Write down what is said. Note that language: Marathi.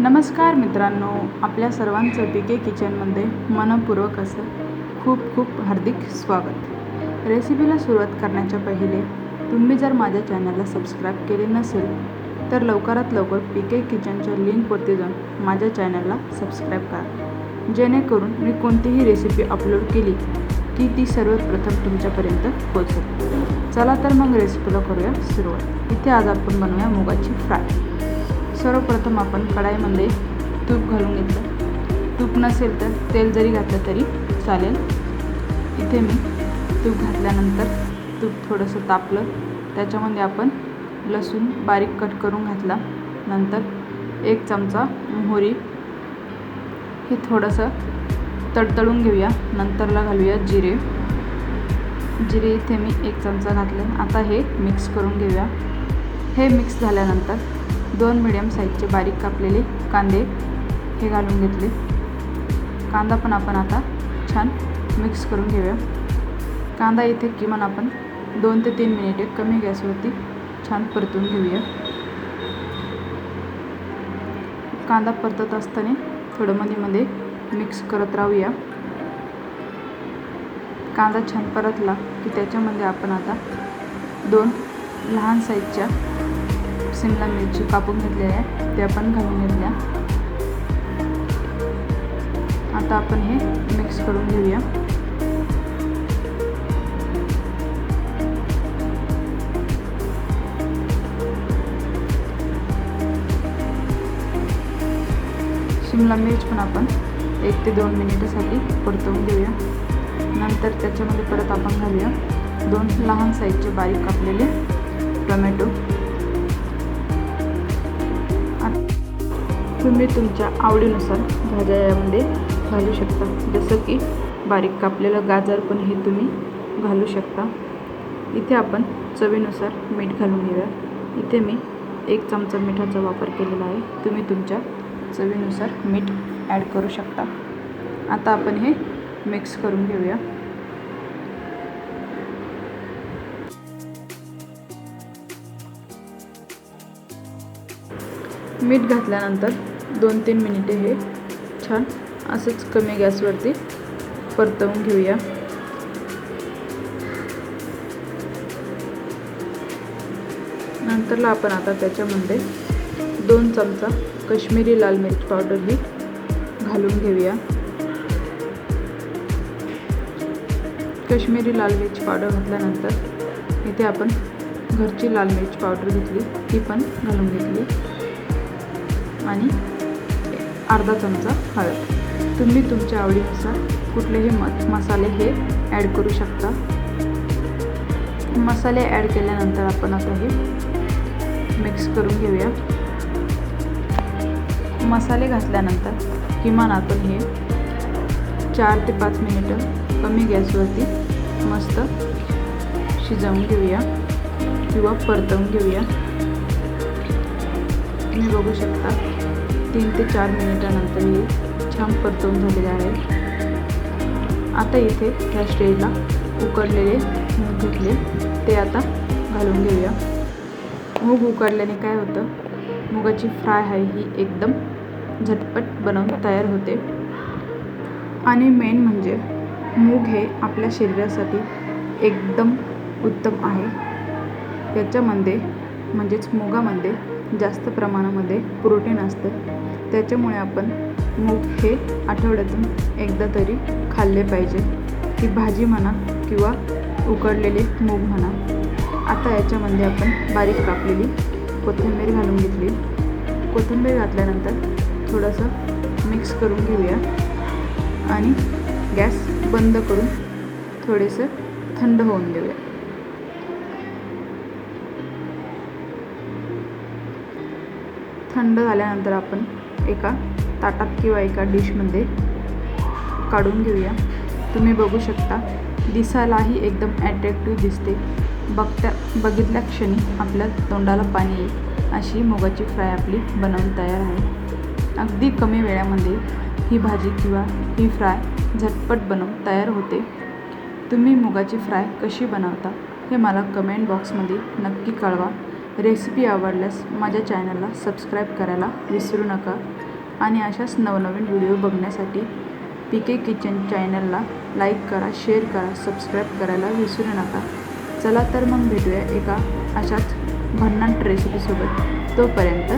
नमस्कार मित्रांनो आपल्या सर्वांचं पी के किचनमध्ये मनपूर्वक असं खूप खूप हार्दिक स्वागत. रेसिपीला सुरुवात करण्याच्या पहिले तुम्ही जर माझ्या चॅनलला सबस्क्राईब केले नसेल तर लवकरात लवकर पी के किचनच्या लिंकवरती जाऊन माझ्या चॅनलला सबस्क्राईब करा. जेणेकरून मी कोणतीही रेसिपी अपलोड केली की ती सर्वात प्रथम तुमच्यापर्यंत पोचेल चला तर मग रेसिपीला करूया सुरुवात. इथे आज आपण बनवूया मुगाची फ्राय. सर्वप्रथम आपण कढाईमध्ये तूप घालून घेतलं. तूप नसेल तर तेल जरी घातलं तरी चालेल. इथे मी तूप घातल्यानंतर तूप थोडंसं तापलं. त्याच्यामध्ये आपण लसूण बारीक कट करून घातला. नंतर एक चमचा मोहरी. हे थोडंसं तडतडून घेऊया. नंतरला घालूया जिरे. जिरे इथे मी एक चमचा घातले. आता हे मिक्स करून घेऊया. हे मिक्स झाल्यानंतर दोन मिडियम साईजचे बारीक कापलेले कांदे हे घालून घेतले. कांदा पण आपण आता छान मिक्स करून घेऊया. कांदा इथे किमान आपण दोन ते तीन मिनिटे कमी गॅसवरती छान परतून घेऊया. कांदा परतत असताना थोडं मध्ये मिक्स करत राहूया. कांदा छान परतला की त्याच्यामध्ये आपण आता दोन लहान साईजच्या शिमला मिरची कापून घेतलेल्या आहे. त्या पण घालून घेतल्या. आता आपण हे मिक्स करून घेऊया. शिमला मिरच पण आपण एक ते दोन मिनिटासाठी परतवून घेऊया. नंतर त्याच्यामध्ये परत आपण घालूया दोन लहान साईजचे बारीक कापलेले टोमॅटो. तुम्ही तुमच्या आवडीनुसार भाज्या यामध्ये घालू शकता. जसं की बारीक कापलेलं गाजर पण हे तुम्ही घालू शकता. इथे आपण चवीनुसार मीठ घालून घेऊया. इथे मी एक चमचा मिठाचा वापर केलेला आहे. तुम्ही तुमच्या चवीनुसार मीठ ॲड करू शकता. आता आपण हे मिक्स करून घेऊया. मीठ घातल्यानंतर दोन तीन मिनिटे हे छान असंच कमी गॅसवरती परतवून घेऊया. नंतरला आपण आता त्याच्यामध्ये दोन चमचा कश्मीरी लाल मिरची पावडर ही घालून घेऊया. कश्मीरी लाल मिरची पावडर घातल्यानंतर इथे आपण घरची लाल मिरची पावडर घेतली ती पण घालून घेतली. आणि अर्धा चमचा हळद. तुम्ही तुमच्या आवडीनुसार कुठलेही म मसाले हे ॲड करू शकता. मसाले ॲड केल्यानंतर आपण आता हे मिक्स करून घेऊया. मसाले घातल्यानंतर किमान आपण हे चार ते पाच मिनिटं कमी गॅसवरती मस्त शिजवून घेऊया किंवा परतवून घेऊया. तुम्ही बघू शकता तीन ते चार मिनिटानंतर हे छान परतवून झालेले आहे. आता इथे ह्या स्टेजला उकडलेले मूग घेतले. ते आता घालून घेऊया. मूग उकडल्याने काय होतं? मुगाची फ्राय आहे ही एकदम झटपट बनवून तयार होते. आणि मेन म्हणजे मूग हे आपल्या शरीरासाठी एकदम उत्तम आहे. याच्यामध्ये म्हणजेच मुगामध्ये जास्त प्रमाणामध्ये प्रोटीन असतं. त्याच्यामुळे आपण मूग हे आठवड्यातून एकदा तरी खाल्ले पाहिजे. ती भाजी म्हणा किंवा उकडलेले मूग म्हणा. आता याच्यामध्ये आपण बारीक कापलेली कोथिंबीर घालून घेतली. कोथिंबीर घातल्यानंतर थोडंसं मिक्स करून घेऊया. आणि गॅस बंद करून थोडेसं थंड होऊन देऊया. थंड झाल्यानंतर आपण एका ताटात किंवा एका डिशमध्ये काढून घेऊया. तुम्ही बघू शकता दिसायलाही एकदम ॲट्रॅक्टिव्ह दिसते. बघत्या बघितल्या क्षणी आपल्या तोंडाला पाणी येईल. अशी मुगाची फ्राय आपली बनवून तयार आहे. अगदी कमी वेळामध्ये ही भाजी किंवा ही फ्राय झटपट बनवून तयार होते. तुम्ही मुगाची फ्राय कशी बनवता हे मला कमेंट बॉक्समध्ये नक्की कळवा. रेसिपी आवडल्यास माझ्या चॅनलला सबस्क्राईब करायला विसरू नका आणि अशाच नवनवीन व्हिडिओ बघण्यासाठी पी के किचन चॅनलला लाईक करा शेअर करा सबस्क्राईब करायला विसरू नका. चला तर मग भेटूया एका अशाच भन्नाट रेसिपीसोबत. तोपर्यंत